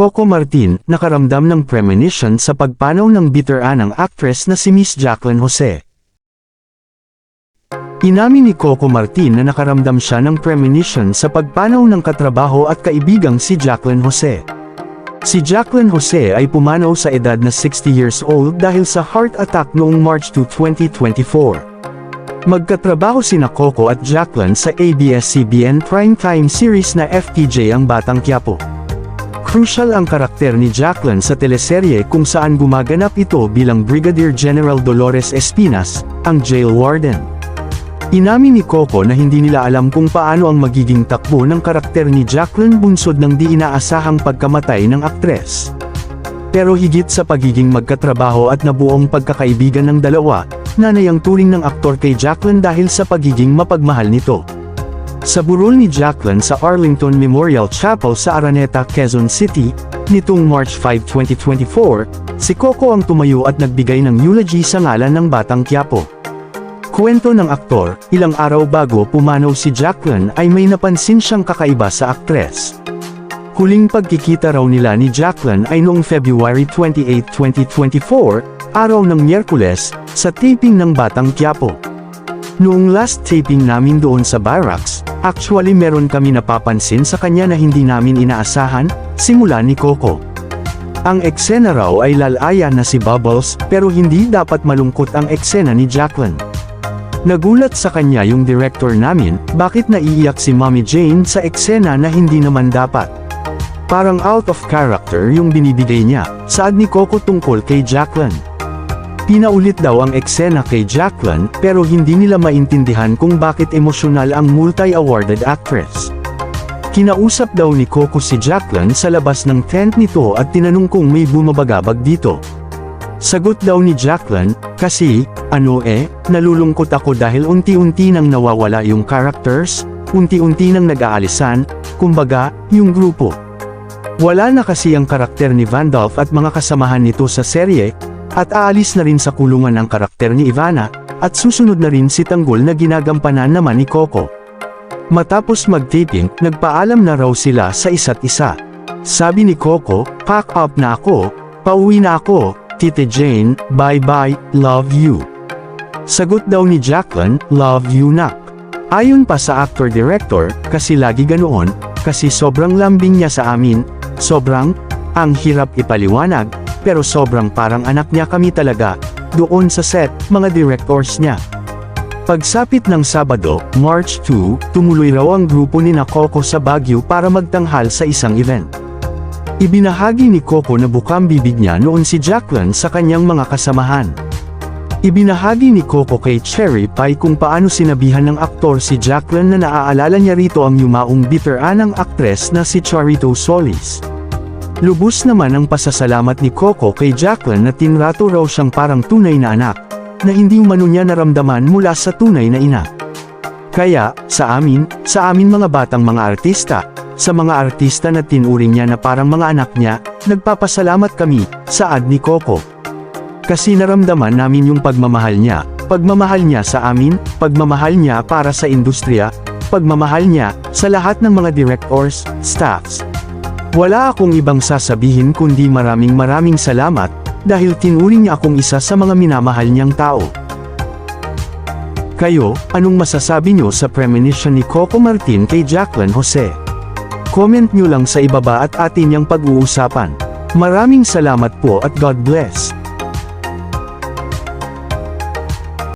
Coco Martin, nakaramdam ng premonition sa pagpanaw ng bitteranang actress na si Miss Jacqueline Jose. Inamin ni Coco Martin na nakaramdam siya ng premonition sa pagpanaw ng katrabaho at kaibigang si Jacqueline Jose. Si Jacqueline Jose ay pumanaw sa edad na 60 years old dahil sa heart attack noong March 2, 2024. Magkatrabaho sina Coco at Jacqueline sa ABS-CBN primetime series na FTJ ang Batang Quiapo. Crucial ang karakter ni Jacqueline sa teleserye kung saan gumaganap ito bilang Brigadier General Dolores Espinas, ang jail warden. Inamin ni Coco na hindi nila alam kung paano ang magiging takbo ng karakter ni Jacqueline bunsod ng di inaasahang pagkamatay ng aktres. Pero higit sa pagiging magkatrabaho at nabuong pagkakaibigan ng dalawa, nanay ang turing ng aktor kay Jacqueline dahil sa pagiging mapagmahal nito. Sa burol ni Jacqueline sa Arlington Memorial Chapel sa Araneta, Quezon City, nitong March 5, 2024, si Coco ang tumayo at nagbigay ng eulogy sa ngalan ng Batang Quiapo. Kwento ng aktor, ilang araw bago pumanaw si Jacqueline ay may napansin siyang kakaiba sa aktres. Huling pagkikita raw nila ni Jacqueline ay noong February 28, 2024, araw ng Miyerkules, sa taping ng Batang Quiapo. Noong last taping namin doon sa barracks, actually meron kami napapansin sa kanya na hindi namin inaasahan, simula ni Coco. Ang eksena raw ay lalaya na si Bubbles, pero hindi dapat malungkot ang eksena ni Jacqueline. Nagulat sa kanya yung director namin, bakit naiiyak si Mommy Jane sa eksena na hindi naman dapat. Parang out of character yung binibigay niya, saad ni Coco tungkol kay Jacqueline. Pinaulit daw ang eksena kay Jacqueline, pero hindi nila maintindihan kung bakit emosyonal ang multi-awarded actress. Kinausap daw ni Coco si Jacqueline sa labas ng tent nito at tinanong kung may bumabagabag dito. Sagot daw ni Jacqueline, kasi, ano eh, nalulungkot ako dahil unti-unti nang nawawala yung characters, unti-unti nang nag-aalisan, kumbaga, yung grupo. Wala na kasi ang karakter ni Vandolph at mga kasamahan nito sa serye, at aalis na rin sa kulungan ang karakter ni Ivana, at susunod na rin si Tanggol na ginagampanan naman ni Coco. Matapos mag-taping, nagpaalam na raw sila sa isa't isa. Sabi ni Coco, pack up na ako, pauwi na ako, Tite Jane, bye-bye, love you. Sagot daw ni Jacqueline, love you nak. Ayon pa sa actor-director, kasi lagi ganoon, kasi sobrang lambing niya sa amin, sobrang, ang hirap ipaliwanag, pero sobrang parang anak niya kami talaga, doon sa set, mga directors niya. Pagsapit ng Sabado, March 2, tumuloy raw ang grupo ni Coco sa Baguio para magtanghal sa isang event. Ibinahagi ni Coco na bukang bibig niya noon si Jacqueline sa kanyang mga kasamahan. Ibinahagi ni Coco kay Cherry Pie kung paano sinabihan ng aktor si Jacqueline na naaalala niya rito ang yumaong bitteranang aktres na si Charito Solis. Lubos naman ang pasasalamat ni Coco kay Jacqueline na tinrato raw siyang parang tunay na anak, na hindi umano niya naramdaman mula sa tunay na ina. Kaya, sa amin, sa amin mga batang mga artista, sa mga artista na tinuring niya na parang mga anak niya, nagpapasalamat kami, saad ni Coco. Kasi naramdaman namin yung pagmamahal niya, pagmamahal niya sa amin, pagmamahal niya para sa industriya, pagmamahal niya sa lahat ng mga directors, staffs. Wala akong ibang sasabihin kundi maraming maraming salamat, dahil tinuring niya akong isa sa mga minamahal niyang tao. Kayo, anong masasabi niyo sa premonition ni Coco Martin kay Jacqueline Jose? Comment nyo lang sa ibaba at atin niyang pag-uusapan. Maraming salamat po at God bless.